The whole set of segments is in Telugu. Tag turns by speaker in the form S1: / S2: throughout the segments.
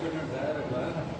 S1: governador agora.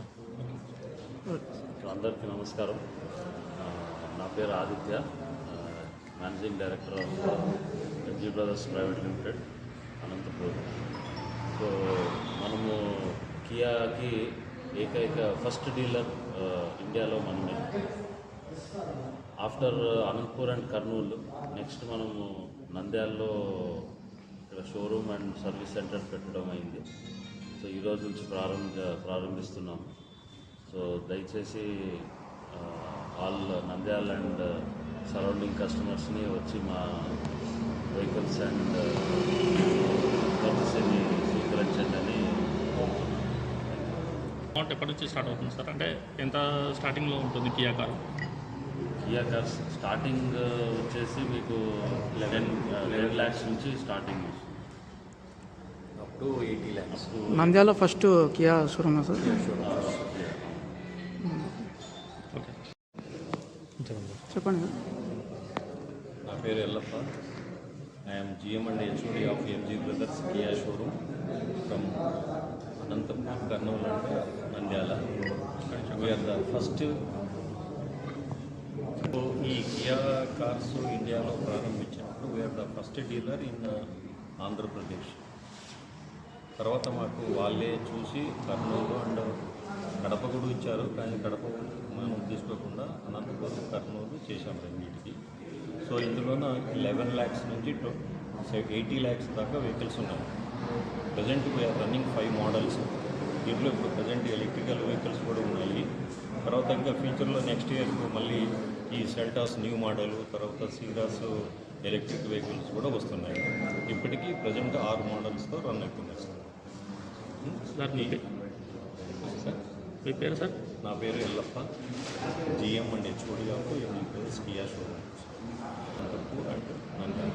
S2: అందరికీ నమస్కారం. నా పేరు Aditya. Managing director of MG brothers private limited Anantapur. So మనము కియాకి ఏకైక ఫస్ట్ డీలర్ ఇండియాలో మనమే. After Anantapur and Kurnool next మనము నంద్యాలలో ఇక్కడ షోరూమ్ అండ్ సర్వీస్ సెంటర్ పెట్టడం అయింది. సో ఈ రోజు నుంచి ప్రారంభ ప్రారంభిస్తున్నాము. సో దయచేసి ఆల్ నంద్యాల అండ్ సరౌండింగ్ కస్టమర్స్ని వచ్చి మా వెహికల్స్ అండ్ సర్వీస్ని స్వీకరించండి అని
S3: అమౌంట్ ఎప్పటి నుంచి స్టార్ట్ అవుతుంది సార్? అంటే ఎంత స్టార్టింగ్లో ఉంటుంది Kia car?
S2: Kia cars starting వచ్చేసి మీకు లెవెన్ లెవెన్ ల్యాక్స్ నుంచి starting
S4: up to eighty lakhs.
S1: Nandyal first Kia showroom sir? చెప్పండి
S4: నా పేరు Yellappa. I'm GM and HOD of MG brothers Kia showroom from Anantapur Kurnool and Nandyal we are the first ఈ కియా కార్స్ ఇండియాలో ప్రారంభించినప్పుడు we are the first dealer in Andhra Pradesh తర్వాత మాకు వాళ్ళే చూసి కర్నూలు అండ్ కడప కూడా ఇచ్చారు. కానీ కడప మనం తీసుకోకుండా అనంతపురం కర్నూలు చేశాం రెండింటికి. సో ఇందులోన లెవెన్ ల్యాక్స్ నుంచి ఎయిటీ ల్యాక్స్ దాకా వెహికల్స్ ఉన్నాయి. Present we are running five models దీంట్లో ఇప్పుడు ప్రజెంట్ ఎలక్ట్రికల్ వెహికల్స్ కూడా ఉన్నాయి. తర్వాత ఇంకా ఫ్యూచర్లో నెక్స్ట్ ఇయర్ మళ్ళీ ఈ సెల్టాస్ న్యూ మోడల్ తర్వాత సీరాస్ ఎలక్ట్రిక్ వెహికల్స్ కూడా వస్తున్నాయి. ఇప్పటికీ ప్రజెంట్ ఆరు మోడల్స్తో రన్ అవుతున్నాయి సార్
S3: సార్ మీ పే-
S4: సార్
S3: మీ పేరు సార్?
S4: నా పేరు Yellappa. GM and HOD of MG plus Kia showroom Anantapur and Nandyal